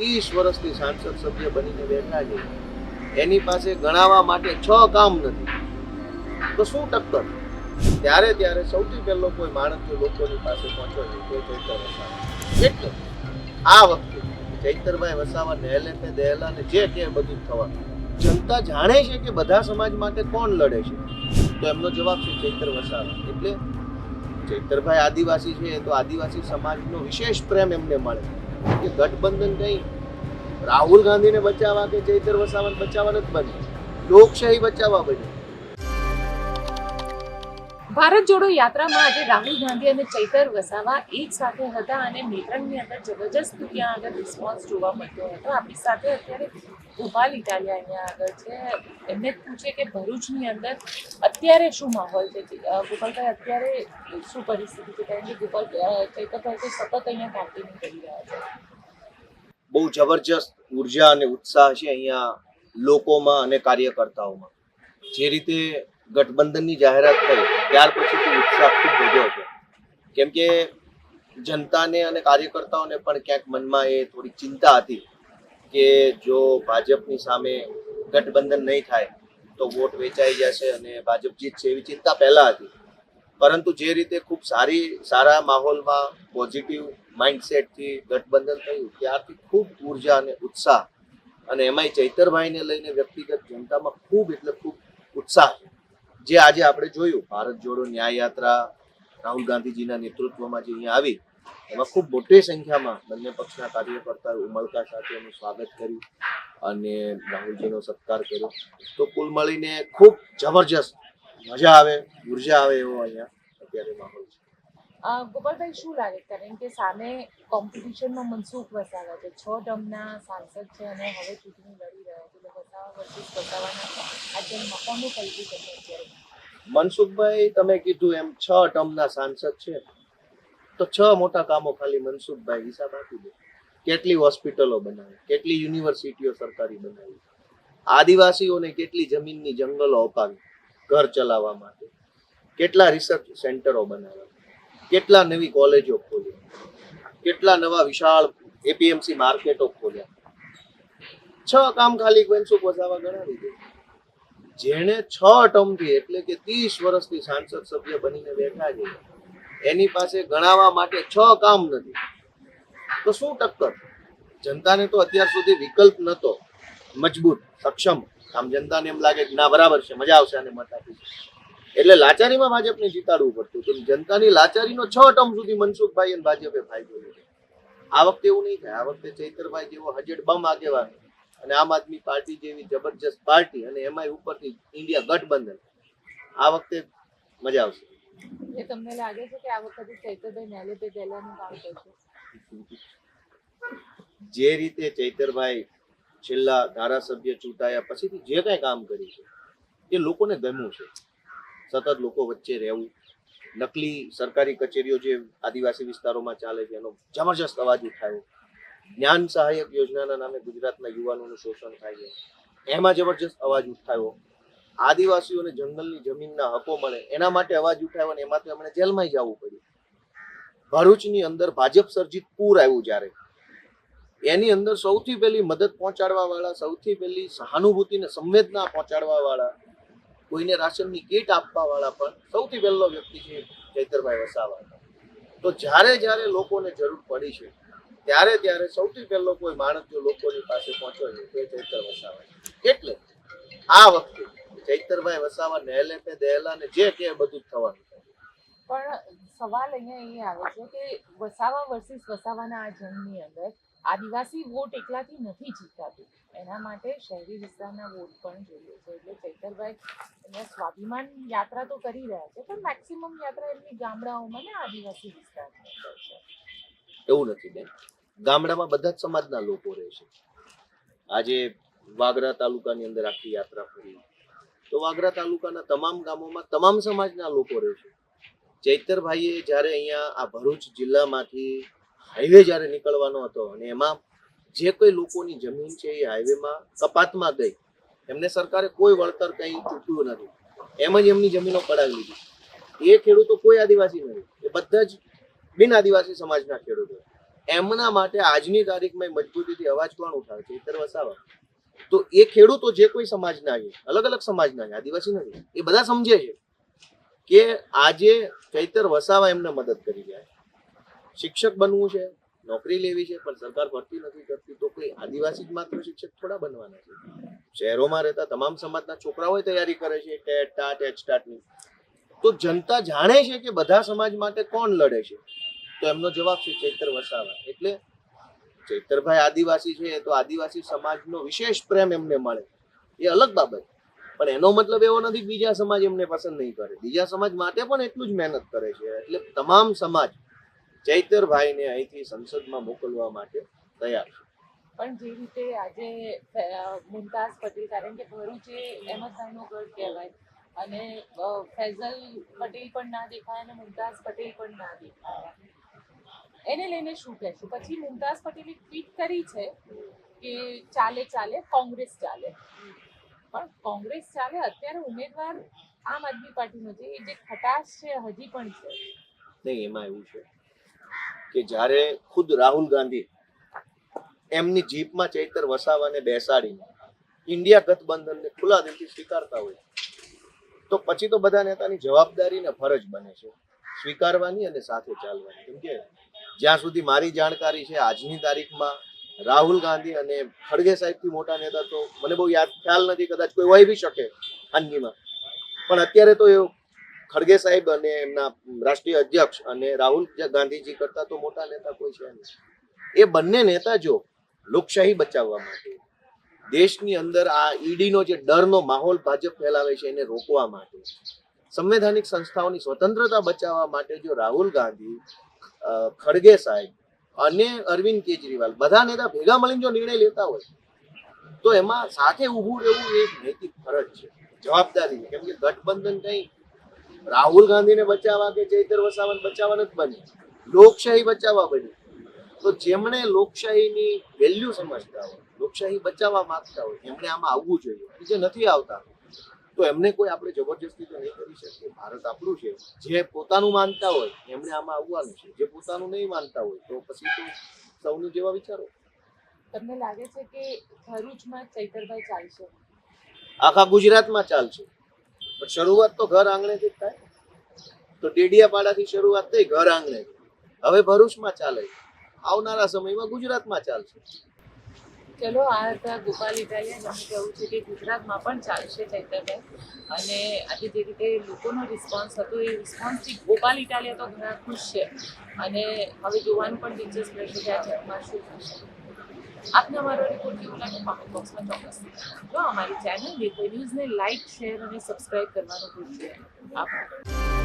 ત્રીસ વર્ષથી સાંસદ સભ્ય બનીને બેઠા છે. એની પાસે ગણાવવા માટે છ કામ નથી. તો શું ટક્કર? ત્યારે ત્યારે સૌથી પહેલો કોઈ માણસ જો લોકોની પાસે પહોંચ્યો છે તો ચૈતર વસાવા. એટલે આ વખતે ચૈતરભાઈ વસાવા નહેલે તે દહેલા ને જે કે બધું થવાનું જનતા જાણે છે કે બધા સમાજ માટે કોણ લડે છે? તો એમનો જવાબ છે ચૈતર વસાવા. એટલે ચૈતરભાઈ આદિવાસી છે, તો આદિવાસી સમાજનો વિશેષ પ્રેમ એમને મળે. કે ગઠબંધન નહીં. રાહુલ ગાંધીને બચાવવા કે ચૈતર વસાવાને બચાવવા નથી બની લોકશાહી બચાવવા બની ભારત જોડો યાત્રામાં આજે રાહુલ ગાંધી અને ચૈતર વસાવા એક સાથે હતા અને મેત્રણની અંદર જબરજસ્ત ત્યાં આગળ રિસ્પોન્સ જોવા મળતો હતો. આપણી સાથે અત્યારે ગોપાલ ઇટાલિયા અહીંયા આગળ છે. એમને પૂછે કે ભરૂચની અંદર અત્યારે શું માહોલ છે? ગોપાલભાઈ અત્યારે શું પરિસ્થિતિ છે? કારણ કે ગોપાલ ચૈતરભાઈ તો સતત અહીંયા કેમ્પેનિંગ કરી રહ્યા છે. બહુ જબરજસ્ત ઊર્જા અને ઉત્સાહ છે અહીંયા લોકોમાં અને કાર્યકર્તાઓમાં. જે રીતે ગઠબંધનની જાહેરાત થઈ ત્યાર પછીથી ઉત્સાહ ખૂબ વધ્યો છે. કેમ કે જનતાને અને કાર્યકર્તાઓને પણ ક્યાંક મનમાં એ થોડી ચિંતા હતી કે જો ભાજપની સામે ગઠબંધન નહીં થાય, તો વોટ વેચાઈ જશે અને ભાજપ જીતશે એવી ચિંતા પહેલાં હતી. પરંતુ જે રીતે ખૂબ સારી, સારા માહોલમાં પોઝિટિવ માઇન્ડસેટથી ગઠબંધન થયું, ત્યારથી ખૂબ ઊર્જા અને ઉત્સાહ. અને એમાંય ચૈતરભાઈને લઈને વ્યક્તિગત જનતામાં ખૂબ એટલે ખૂબ ઉત્સાહ. છે જે આજે આપણે જોયું, ભારત જોડો ન્યાય યાત્રા, રાહુલ ગાંધીજીના નેતૃત્વમાં જે અહીંયા આવી, એમાં ખૂબ મોટી સંખ્યામાં બંને પક્ષના કાર્યકર્તાઓ ઉમળકા સાથે એનું સ્વાગત કર્યું અને રાહુલજીનો સત્કાર કર્યો. તો કુલ મળીને ખૂબ જબરજસ્ત મજા આવે, ઊર્જા આવે એવો અહીંયા અત્યારે માહોલ છે. ગોપાલભાઈ, શું લાગે? કારણ કે સામે કોમ્પિટિશનમાં મનસુખ વસાવા છે. છ ટર્મના સાંસદ છે અને હવે ચૂંટણી લડી રહ્યા છે. વસાવા વર્સિસ વસાવાના મનસુખભાઈ, તમે કીધું એમ છ ટર્મના સાંસદ છે. તો છ મોટા કામો ખાલી મનસુખભાઈ હિસાબ આપી દે. કેટલી હોસ્પિટલો બનાવી, કેટલી યુનિવર્સિટીઓ સરકારી બનાવી. આદિવાસીઓને કેટલી જમીનની જંગલો અપાવી ઘર ચલાવવા માટે. કેટલા રિસર્ચ સેન્ટરો બનાવ્યા કેટલા નવી કોલેજો ખોલી. કેટલા નવા વિશાળ એપીએમસી માર્કેટો ખોલ્યા. છ કામ ખાલી મનસુખ વસાવા ગણાવી દે. જેણે છ ટર્મથી એટલે કે ત્રીસ વર્ષથી સાંસદ સભ્ય બનીને બેઠા છે, એની પાસે ગણાવવા માટે છ કામ નથી. તો શું ટક્કર? જનતાને તો અત્યાર સુધી વિકલ્પ નહોતો. મજબૂત, સક્ષમ. આમ જનતાને એમ લાગે કે ના, બરાબર છે, મજા આવશે અને મત આપી એટલે લાચારીમાં ભાજપને જીતાડવું પડતું. તો જનતાની લાચારીનો છ ટર્મ સુધી મનસુખભાઈ અને ભાજપે ફાયદો લીધો આ વખતે એવું નહીં થાય. આ વખતે ચૈતરભાઈ જેવો હજેડ બમ આગેવાન અને આમ આદમી પાર્ટી જેવી જબરજસ્ત પાર્ટી અને એમાંય ઉપરથી ઇન્ડિયા ગઠબંધન. આ વખતે મજા આવશે. તમને લાગે છે કે આ વખતે ચૈતરભાઈ તે પહેલાનું કામ કરશે? જે રીતે ચૈતરભાઈ છેલ્લા ધારાસભ્ય ચૂંટાયા પછીથી જે કાંઈ કામ કર્યું છે એ લોકોને ગમ્યું છે. સતત લોકો વચ્ચે રહેવું નકલી સરકારી કચેરીઓ જે આદિવાસી વિસ્તારોમાં ચાલે છે એનો જબરજસ્ત અવાજ ઉઠાવ્યો. જ્ઞાન સહાયક યોજનાના નામે ગુજરાતના યુવાનોનું શોષણ થાય છે. એમાં જબરજસ્ત અવાજ ઉઠાવ્યો. આદિવાસીઓને જંગલની જમીનના હકો મળે, એના માટે અવાજ ઉઠાવ્યો અને એમાં તો એમણે જેલમાં જવું પડ્યું. ભરૂચની અંદર ભાજપ સર્જિત પૂર આવ્યું જ્યારે. એની અંદર સૌથી પહેલી મદદ પહોંચાડવા વાળા સૌથી પહેલી સહાનુભૂતિને સંવેદના પહોંચાડવા વાળા કોઈને રાશનની કીટ આપવા વાળા પણ સૌથી પહેલો વ્યક્તિ છે ચૈતરભાઈ વસાવા. તો જ્યારે જ્યારે લોકોને જરૂર પડી છે ત્યારે ત્યારે સૌથી પહેલો કોઈ માણસ જો લોકોની પાસે પહોંચ્યો છે તે ચૈતર વસાવા એટલે આ વખતે ચૈતરભાઈ વસાવા નહેલે પે, દહેલા ને જે કે બધું થવાનું પણ સવાલ અહીંયા એ આવે છે કે વસાવા વર્સિસ વસાવાના આ જંગની અંદર આદિવાસી વોટ એકલાથી નથી જીતાતું. એના માટે શહેરી વિસ્તારના વોટ પણ જોઈએ છે. એટલે ચૈતરભાઈ અહીંયા સ્વાભિમાન યાત્રા તો કરી રહ્યા છે, પણ મેક્સિમમ યાત્રા એમની ગામડાઓમાં ને આદિવાસી વિસ્તારમાં છે. એવું નથી બેન. ગામડામાં બધા જ સમાજના લોકો રહે છે. આજે વાગરા તાલુકાની અંદર આખી યાત્રા ફરી તો વાગરા તાલુકાના તમામ ગામોમાં તમામ સમાજના લોકો રહે છે. ચૈતરભાઈએ જ્યારે અહીંયા આ ભરૂચ જિલ્લામાંથી હાઈવે જ્યારે નીકળવાનો હતો અને એમાં જે કોઈ લોકોની જમીન છે એ હાઈવેમાં કપાતમાં ગઈ. એમને સરકારે કોઈ વળતર કંઈ ચૂક્યું નથી. એમ જ એમની જમીનો પડાવી લીધી. એ ખેડૂતો કોઈ આદિવાસી નથી. એ બધા જ બિન આદિવાસી સમાજના ખેડૂતો. એમના માટે આજની તારીખમાં મજબૂતીથી અવાજ કોણ ઉઠાવે છે? ઇતર વસાવા. તો એ ખેડૂતો જે કોઈ સમાજના છે, અલગ અલગ સમાજના છે, આદિવાસી નથી. એ બધા સમજે છે કે આજે ચૈતર વસાવા એમને મદદ કરી રહ્યા શિક્ષક બનવું છે, નોકરી લેવી છે, પણ સરકાર ભરતી નથી કરતી તો કોઈ આદિવાસી જ માત્ર શિક્ષક થોડા બનવાના છે. શહેરોમાં રહેતા તમામ સમાજના છોકરાઓ તૈયારી કરે છે, ટેટ, ટાટ, એચ, ટાટની. તો જનતા જાણે છે કે બધા સમાજ માટે કોણ લડે છે? તો એમનો જવાબ છે ચૈતર વસાવા. એટલે ચૈતરભાઈ આદિવાસી છે, તો આદિવાસી સમાજનો વિશેષ પ્રેમ એમને મળે. એ અલગ બાબત. પણ એનો મતલબ એવો નથી બીજા સમાજ એમને પસંદ નહીં કરે. બીજા સમાજ માટે પણ એટલું જ મહેનત કરે છે. એટલે તમામ સમાજ ચૈતરભાઈને અહીંથી સંસદમાં મોકલવા માટે તૈયાર છે. પણ જે રીતે આજે મુમતાઝ પટેલ, કારણ કે ભરૂચ એ અહેમદભાઈનો ગઢ કહેવાય. અને ફૈઝલ પટેલ પણ ના દેખાય અને મુમતાઝ પટેલ પણ ના દેખાય. એને લઈને શું કહેશું? પછી મુમતાઝ પટેલે ટ્વીટ કરી છે કે ચાલે ચાલે, કોંગ્રેસ ચાલે. પણ કોંગ્રેસ ચાલે અત્યારે ઉમેદવાર આમ આદમી પાર્ટીનો છે. એ જે ખટાશ છે, હજી પણ છે. નહીં, એમાં એવું છે કે જ્યારે ખુદ રાહુલ ગાંધી એમની જીપમાં ચૈતર વસાવાને બેસાડીને ઇન્ડિયા ગઠબંધનને ખુલ્લા દિલથી સ્વીકારતા હોય તો પછી તો બધા નેતાની જવાબદારી ને ફરજ બને છે. સ્વીકારવાની અને સાથે ચાલવાની. કેમ કે જ્યાં સુધી મારી જાણકારી છે, આજની તારીખમાં રાહુલ ગાંધી અને ખડગે સાહેબથી મોટા નેતા તો મને બહુ યાદ, ખ્યાલ નથી, કદાચ કોઈ હોય બી શકે ખાનગીમાં. પણ અત્યારે તો એ ખડગે સાહેબ અને એમના રાષ્ટ્રીય અધ્યક્ષ અને રાહુલ ગાંધીજી કરતા તો મોટા નેતા કોઈ છે નહીં. એ બંને નેતા જો લોકશાહી બચાવવા માટે દેશની અંદર આ ઈડીનો જે ડરનો માહોલ ભાજપ ફેલાવે છે એને રોકવા માટે, સંવૈધાનિક સંસ્થાઓની સ્વતંત્રતા બચાવવા માટે જો રાહુલ ગાંધી ખડગે સાહેબ અને અરવિંદ કેજરીવાલ બધા નેતા ભેગા મળીને જો નિર્ણય લેતા હોય, તો એમાં સાથે ઊભું રહેવું એક નૈતિક ફરજ છે, જવાબદારી કેમ કે ગઠબંધન કઈ રાહુલ ગાંધીને બચાવવા કે ચૈતર વસાવાને બચાવવા નથી બની લોકશાહી બચાવવા બની તો જેમણે લોકશાહીની વેલ્યુ સમજતા હોય લોકશાહી બચાવવા માંગતા હોય એમણે આમાં આવવું જોઈએ જે નથી આવતા. તો એમને કોઈ આપણે જબરજસ્તી તો નહીં કરી શકીએ. ભારત આપણું છે. જે પોતાનું માનતા હોય એમણે આમાં આવવાનું છે. જે પોતાનું નહીં માનતા હોય તો પછી તો સૌનું જેવા વિચારો. તમને લાગે છે કે ભરૂચમાં ચૈતરભાઈ ચાલશે? આખા ગુજરાતમાં ચાલશે. પણ શરૂઆત તો ઘર આંગણેથી જ થાય. તો ડેડિયાપાડાથી શરૂઆત થઈ ઘર આંગણે હવે ભરૂચમાં ચાલે આવનારા સમયમાં ગુજરાતમાં ચાલશે. ચલો, આ હતા ગોપાલ ઇટાલિયા જેનું કહેવું છે કે ગુજરાતમાં પણ ચાલશે ચૈતન્ય અને આજે જે રીતે લોકોનો રિસ્પોન્સ હતો, એ રિસ્પોન્સથી ગોપાલ ઇટાલિયા તો ઘણા ખુશ છે. અને હવે જોવાનું પણ દિલચસ્પ રહેશે કે આ ચેકમાં શું થશે. આપને અમારો રિપોર્ટ કેવો લાગે કોમેન્ટ બોક્સમાં ચોક્કસ જો અમારી ચેનલ કોઈ ન્યૂઝને લાઇક શેર અને સબસ્ક્રાઇબ કરવાનું ભૂલશો. આભાર.